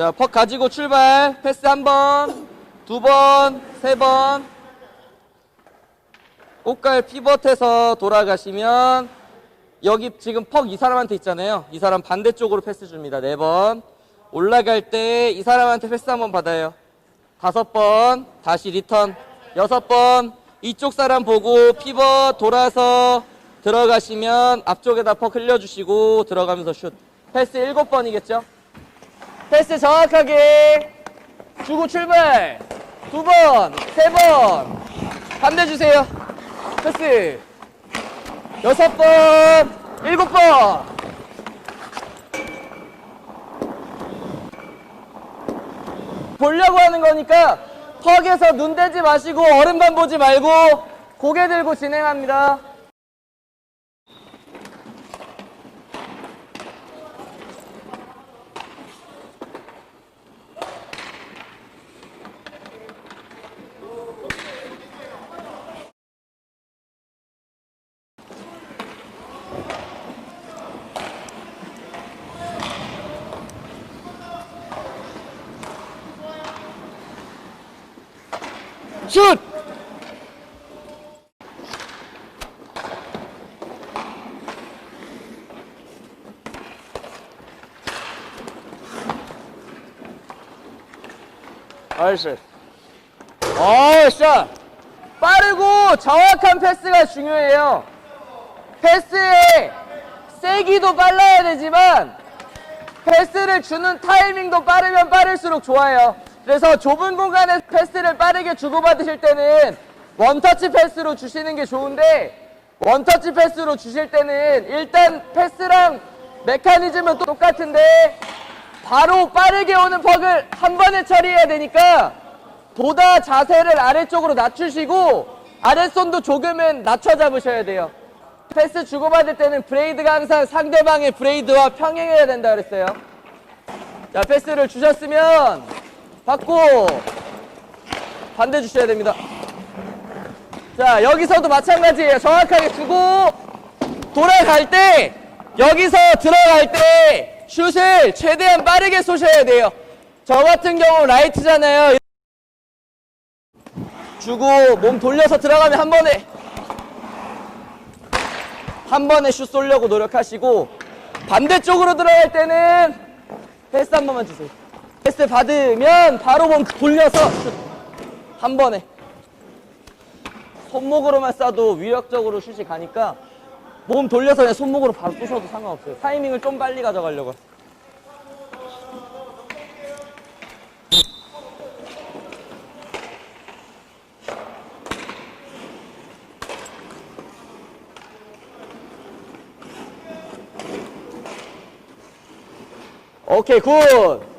자, 퍽 가지고 출발. 패스 한 번, 두 번, 세 번. 꽃갈 피벗해서 돌아가시면 여기 지금 퍽 이 사람한테 있잖아요. 이 사람 반대쪽으로 패스 줍니다. 네 번. 올라갈 때 이 사람한테 패스 한 번 받아요. 다섯 번. 다시 리턴. 여섯 번. 이쪽 사람 보고 피벗 돌아서 들어가시면 앞쪽에다 퍽 흘려주시고 들어가면서 슛. 패스 일곱 번이겠죠? 패스 정확하게 주고 출발. 두 번, 세 번. 반대 주세요. 패스. 여섯 번, 일곱 번. 보려고 하는 거니까 턱에서 눈 대지 마시고 얼음만 보지 말고 고개 들고 진행합니다. 슛! 나이스. 어, 샷! 빠르고 정확한 패스가 중요해요. 패스의 세기도 빨라야 되지만 패스를 주는 타이밍도 빠르면 빠를수록 좋아요. 그래서 좁은 공간에 패스를 빠르게 주고받으실 때는 원터치 패스로 주시는 게 좋은데 원터치 패스로 주실 때는 일단 패스랑 메커니즘은 똑같은데 바로 빠르게 오는 퍽을 한 번에 처리해야 되니까 보다 자세를 아래쪽으로 낮추시고 아랫손도 조금은 낮춰 잡으셔야 돼요. 패스 주고받을 때는 브레이드가 항상 상대방의 브레이드와 평행해야 된다 그랬어요. 자, 패스를 주셨으면 받고 반대 주셔야 됩니다. 자, 여기서도 마찬가지예요. 정확하게 주고 돌아갈 때 여기서 들어갈 때 슛을 최대한 빠르게 쏘셔야 돼요. 저 같은 경우 라이트잖아요. 주고 몸 돌려서 들어가면 한 번에 한 번에 슛 쏠려고 노력하시고 반대쪽으로 들어갈 때는 패스 한 번만 주세요. 패스 받으면 바로 몸 돌려서 슛. 한 번에 손목으로만 쏴도 위력적으로 슛이 가니까 몸 돌려서 그냥 손목으로 바로 쏘셔도 상관없어요. 타이밍을 좀 빨리 가져가려고. 오케이 굿